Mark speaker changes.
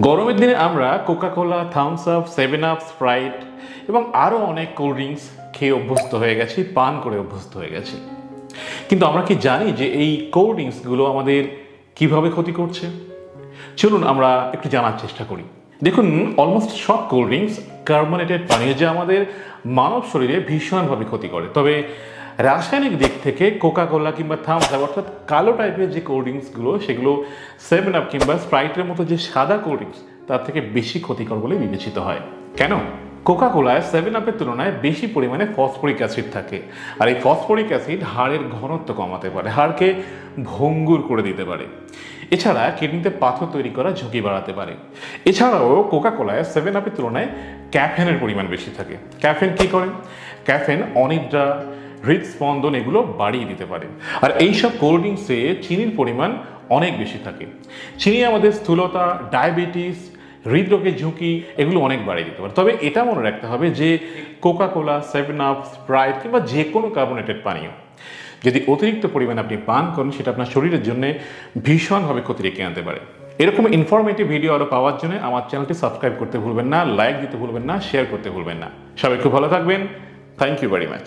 Speaker 1: গরমের দিনে আমরা Coca Cola Thums Up Seven Up Sprite এবং আরও অনেক কোল্ড ড্রিঙ্কস খেয়ে অভ্যস্ত হয়ে গেছি, পান করে অভ্যস্ত হয়ে গেছি। কিন্তু আমরা কি জানি যে এই কোল্ড ড্রিঙ্কসগুলো আমাদের কীভাবে ক্ষতি করছে? চলুন আমরা একটু জানার চেষ্টা করি। দেখুন অলমোস্ট সব কোল্ড ড্রিঙ্কস কার্বনেটেড পানীয় যা আমাদের মানব শরীরে ভীষণভাবে ক্ষতি করে। তবে রাসায়নিক দিক থেকে কোকা কোলা কিংবা থামস আপ অর্থাৎ কালো টাইপের যে কোল্ড ড্রিঙ্কসগুলো সেগুলো সেভেন আপ কিংবা স্প্রাইটের মতো যে সাদা কোল্ড ড্রিঙ্কস তার থেকে বেশি ক্ষতিকর বলে বিবেচিত হয়। কেন? কোকা কোলায় সেভেন আপের তুলনায় বেশি পরিমাণে ফসফরিক অ্যাসিড থাকে। আর এই ফসফরিক অ্যাসিড হাড়ের ঘনত্ব কমাতে পারে, হাড়কে ভঙ্গুর করে দিতে পারে। এছাড়া কিডনিতে পাথর তৈরি করার ঝুঁকি বাড়াতে পারে। এছাড়াও কোকা কোলায় সেভেন আপের তুলনায় ক্যাফেনের পরিমাণ বেশি থাকে। ক্যাফেন কি করে? ক্যাফেন অনিদ্রা হৃদস্পন্দন এগুলো বাড়িয়ে দিতে পারে। আর এইসব কোল্ড ড্রিঙ্কসে চিনির পরিমাণ অনেক বেশি থাকে। চিনি আমাদের স্থূলতা, ডায়াবেটিস, হৃদরোগের ঝুঁকি এগুলো অনেক বাড়িয়ে দিতে পারে। তবে এটা মনে রাখতে হবে যে Coca Cola Seven Up, Sprite কিংবা যে কোনো কার্বোনেটেড পানীয়, যদি অতিরিক্ত পরিমাণে আপনি পান করেন, সেটা আপনার শরীরের জন্য ভীষণভাবে ক্ষতি রেখে আনতে পারে। এরকম ইনফরমেটিভ ভিডিও আরও পাওয়ার জন্য আমার চ্যানেলটি সাবস্ক্রাইব করতে ভুলবেন না লাইক দিতে ভুলবেন না শেয়ার করতে ভুলবেন না। সবাই খুব ভালো থাকবেন। Thank you very much